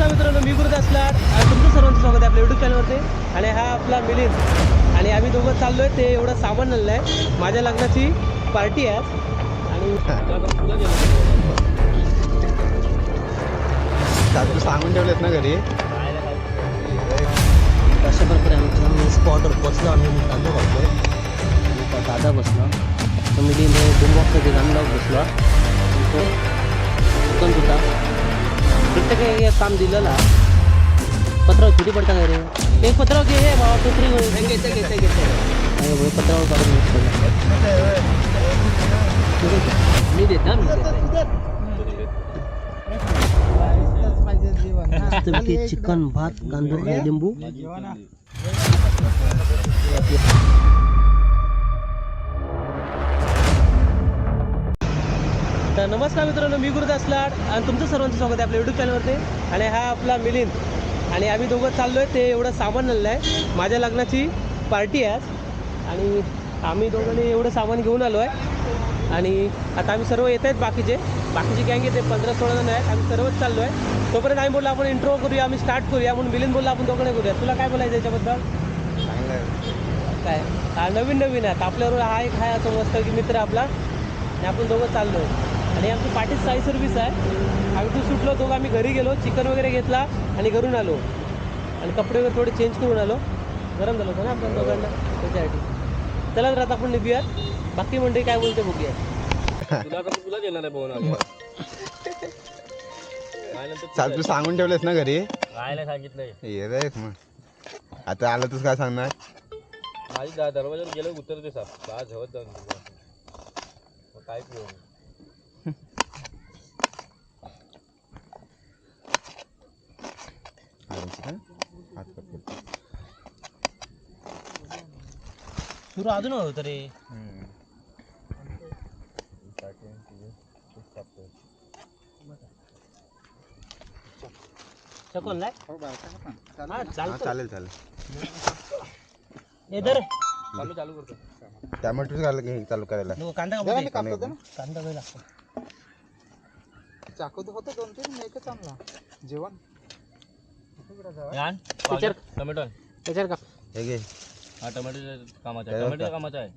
नमस्कार मित्रांनो मी गुरुदास लाड. आणि तुमचं सर्वांचं स्वागत आहे आपल्या युट्यूब चॅनलवरती आणि हा आपला मिलिंद. आणि आम्ही दोघं चाललो आहे ते एवढं सामान आणलं आहे माझ्या लग्नाची पार्टी आहे. आणि तू सांगून ठेवलेत ना घरी. अशा प्रकारे आमच्या आम्ही स्पॉटवर मी तांदूळ घालतो आणि त्या दादा बसला. तर मिलिंद बुमबॉक्समध्ये गाणं लावून बसलो. तो दुकान होता काम पत्रावर छोटी पडता काय रे एक घे हे। बाबा टोकरी घेते घेते घेते पत्रावर काढून मी देता मी चिकन भात कांदो आणि लिंबू। तर नमस्कार मित्रांनो मी गुरुदास लाड आणि तुमचं सर्वांचं स्वागत आहे आपल्या युट्यूब चॅनलवरती आणि हा आपला मिलिंद. आणि आम्ही दोघं चाललो आहे ते एवढं सामान आणलं आहे. माझ्या लग्नाची पार्टी आहे आज. आणि आम्ही दोघांनी एवढं सामान घेऊन आलो आहे आणि आता आम्ही सर्व येत आहेत बाकीचे. बाकीचे गँग येते पंधरा सोळा जण आहेत. आम्ही सर्वच चाललो आहे तोपर्यंत आम्ही बोललो आपण इंट्रो करूया आम्ही स्टार्ट करूया. म्हणून मिलिंद बोलला आपण दोघांनी करूया तुला काय बोलायचं याच्याबद्दल? काय? हा नवीन नवीन आहेत. आपल्याबरोबर हा एक आहे असं मस्त की मित्र आपला. आणि आपण दोघं चाललो आहे आणि आमची पाठीत साई सर्व्हिस आहे. आम्ही तू सुटलो दोघं आम्ही घरी गेलो चिकन वगैरे घेतला आणि घरून आलो. आणि कपडे वगैरे थोडे चेंज करून आलो. गरम झालं होतं ना आपण दोघांना त्याच्यासाठी. चला तर आता आपण निघूयात. बाकी मंडळी काय बोलते बघूया तुला तुला देणार आहे भाऊ चाल तू सांगून ठेवलेस ना घरी? राहायला सांगितलंय. ये मग आता आलं तूच काय सांगणार? माझी दा- दरवाजावर गेलं उतरते साप. का झवत जाऊन तुझं. मग काय पिऊ आरामशीर, हा? हात पकड. सुरू अजून होतं रे चालतं. चालेल चालेल. हे धर. चालू चालू करतो घे चालू करायला. कांदा. कांदा लागतो. चाकू तर होतं दोन तीन मी एकच आणला. जेवण. त्याच्यावर- टोमॅटो त्याच्यावर का? हे घे. हा टोमॅटो कामाचा. आहे टोमॅटो. कामाचा आहे.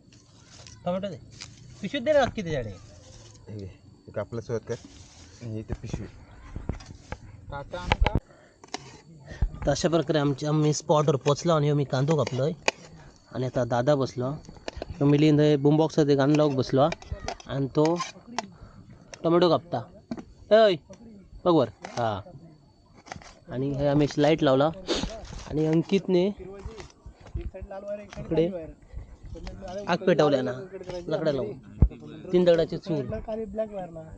टोमॅटो दे. पिशवीत दे ना नक्की त्याच्याकडे हे घे. हे कापलं सोबत कर. आणि इथे पिशवी. काटा आणू का? तर अशा प्रकारे आमच्या आम्ही स्पॉटवर पोचलो आणि मी कांदो कापलोय. आणि आता दादा बसलो. तो मिलिंद बुमबॉक्समध्ये गाणं लावून बसलो. आणि तो टोमॅटो कापता. हय बघ वर. हां. आणि हे आम्ही लाइट लावला. आणि अंकितने इकडे आग पेटवल्या ना. लाकडा लावून. तीन दगडाचे चूल.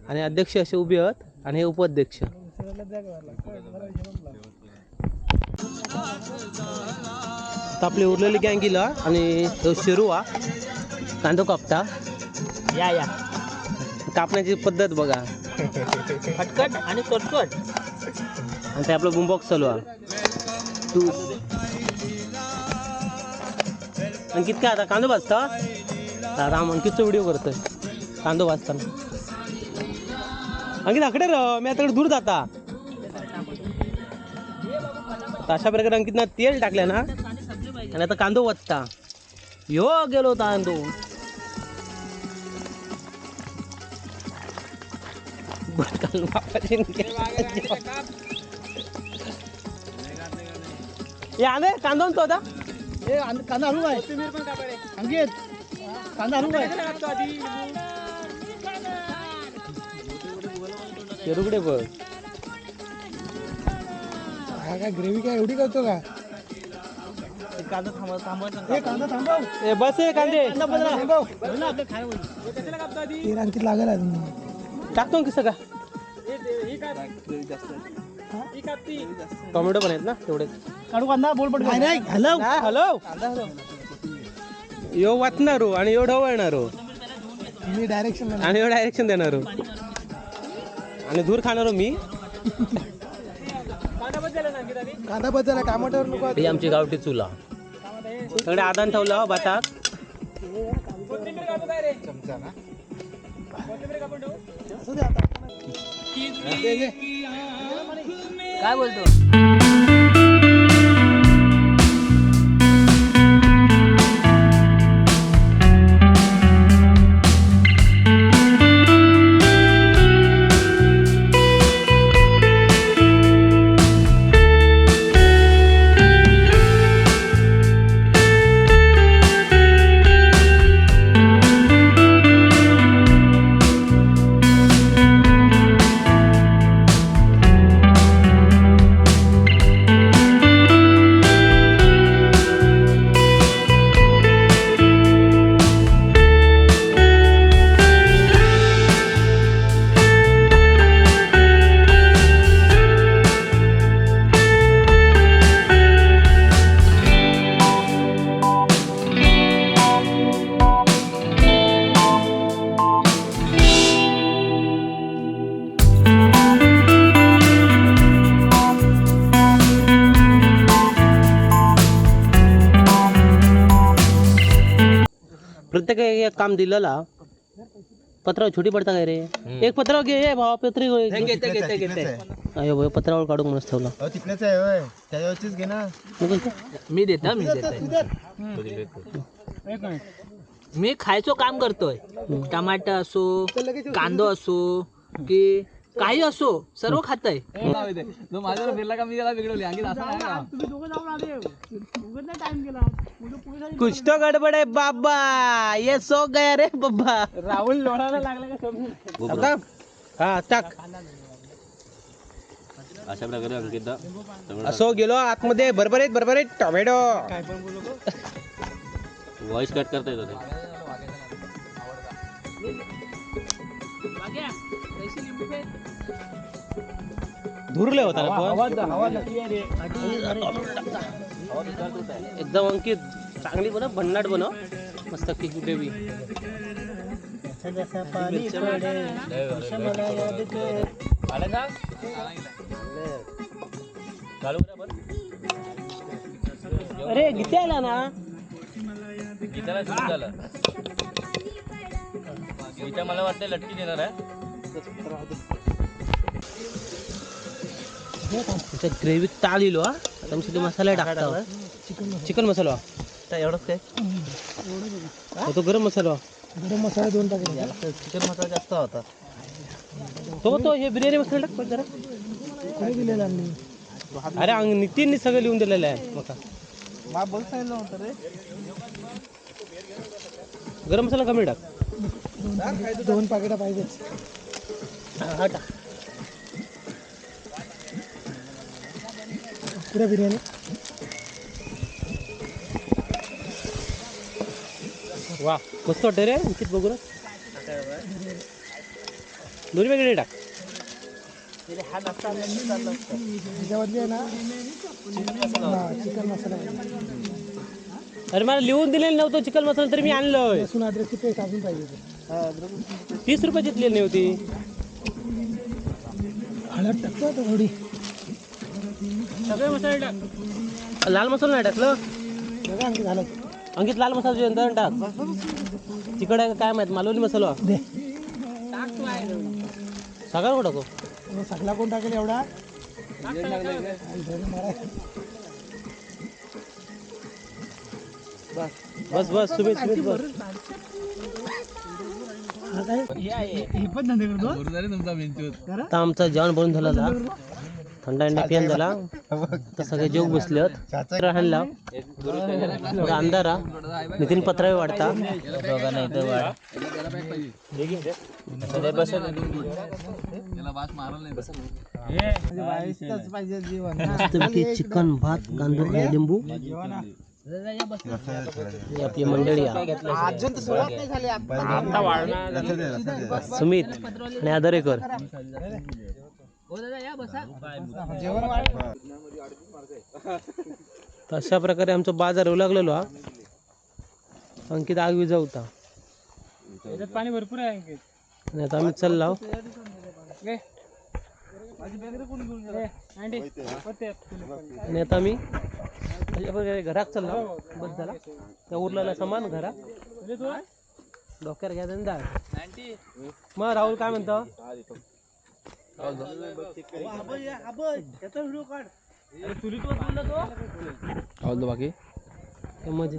आणि अध्यक्ष असे उभे आहेत आणि हे उपाध्यक्ष. आता आपली उरलेली गँगीला आणि तो शिरू हा कांदो कापता. या या. कापण्याची पद्धत बघा. फटकट आणि कटकट आणि ते आपलं बुमबॉक्स चालू आहे. तू. अंकित काय आता? कांदो भाजता? दादा अंकितचा व्हिडिओ करतोय? कांदो भाजताना. अंकित आकडे र मी आता दूर जाता. अशा प्रकारे अंकितनं तेल टाकलं ना. आणि आता कांदो वचता यो गेलो तांदू याने कांदो तो आता. कांदा हलू काय अंकित कांदा हलू काय शेरुकडे बघ. हा काय ग्रेव्ही काय एवढी करतो का? कांदा थांबव थांबवायचं ए कांदा थांबव. ए बस ए कांदे. थांबव. तेल आणखी लागेल अजून टाकतो की? सगळा टोमॅटो पण आहेत ना तेवढे काढू कांदा बोल पड नाही नाही हॅलो हॅलो यो वाचणार हो आणि यो ढवळणार. हो मी डायरेक्शन आणि यो डायरेक्शन देणार. हो आणि दूर खाणार हो मी. कांदा बद्दल टमाटर नको ही आमची गावठी चुला. सगळे आदान ठेवला हो बाताक चमचा ना. काय बोलतो? प्रत्येक एक काम दिलेला. पत्रावर छोटी पडता काय रे? एक पत्रावर घे भावा पत्री घेते घेते घेते. अयो भाई पत्रावर काढून म्हणून ठेवला. अहो तिकडेच आहे होय. त्याच्यावरचीच घे ना. मी देतो मी देतो. मी खायचो काम करतोय. टमाटर असो कांदो असो की काही असो सर्व खातय. कुछ तो गडबड आहे बाबा. ये सो गया रे बाबा. राहुल लोढायला लागला का आता? हा टाक. अशा प्रकारे अंकिता असो गेलो आतमध्ये. बरोबरीत बरोबरीत टोमॅटो व्हॉइस कट करता येतो ते. धुरले होता ना पण. एकदम अंकित चांगली बनव भन्नाट बनव. मस्त की कुठे बी. आलं का चालू करा बरं अरे किती आला ना. गीताला सुरू झालं. गीता मला वाटतं लटकी देणार आहे. तुमच्या ग्रेव्ही ताल इलो हा आता मी मसाला टाकता चिकन मसाला. एवढंच काय? तो गरम मसाला गरम मसाला दोन टाकले. चिकन मसाला जास्त होता. तो तो हे बिर्याणी मसाला टाक पण जरा. कोणी दिलेला अरे अंग नितीननी सगळं लिहून दिलेलं आहे. मका मा बोल सांगितलं होतं रे. गरम मसाला कमी टाक. दोन पाकिटा पाहिजे हा पुऱ्या बिर्याणी. वा मस्त वाटतं रे अंकित बघू ना दोन्ही वेगळे टाक. त्याच्यामधली आहे ना चिकन मसाला अरे मला लिहून दिलेलं नव्हतं चिकन मसाला तरी मी लसूण अजून पाहिजे. तीस रुपयाची दिलेली नव्हती. हळद टाकतो आता थोडी. सगळे मसाले टाक. लाल मसाला नाही टाकलं? बघा आणखी झालं अंकित लाल मसाला नंतर टाक. तिकडे काय माहीत मालवणी मसाला. दे. सगळं कुठं टाकू सगळा कोण टाकेल एवढा? बस बस सुमित सुमित बस. हे करतो आता आमचा जेवण बनून झाला. होता. थंडा अंडा पियान झाला. तर सगळे जेव बसले होत हाणला थोडा अंधारा. नितीन पत्रावे वाढता. चिकन भात आणि लिंबू? आपली मंडळी. सुमित आणि आदरेकर. अशा प्रकारे आमचा बाजार होऊ लागलेलो हा. अंकित आग विजावता त्याच्यात पाणी भरपूर आहे आणखी आणि आता आम्ही चाललो आणि आता आम्ही म्हणजे घराक चल ना बस झाला त्या उरलेला समान घरा डोक्यावर घ्या दे जायचं मग राहुल काय म्हणतो? बाकी? मजे.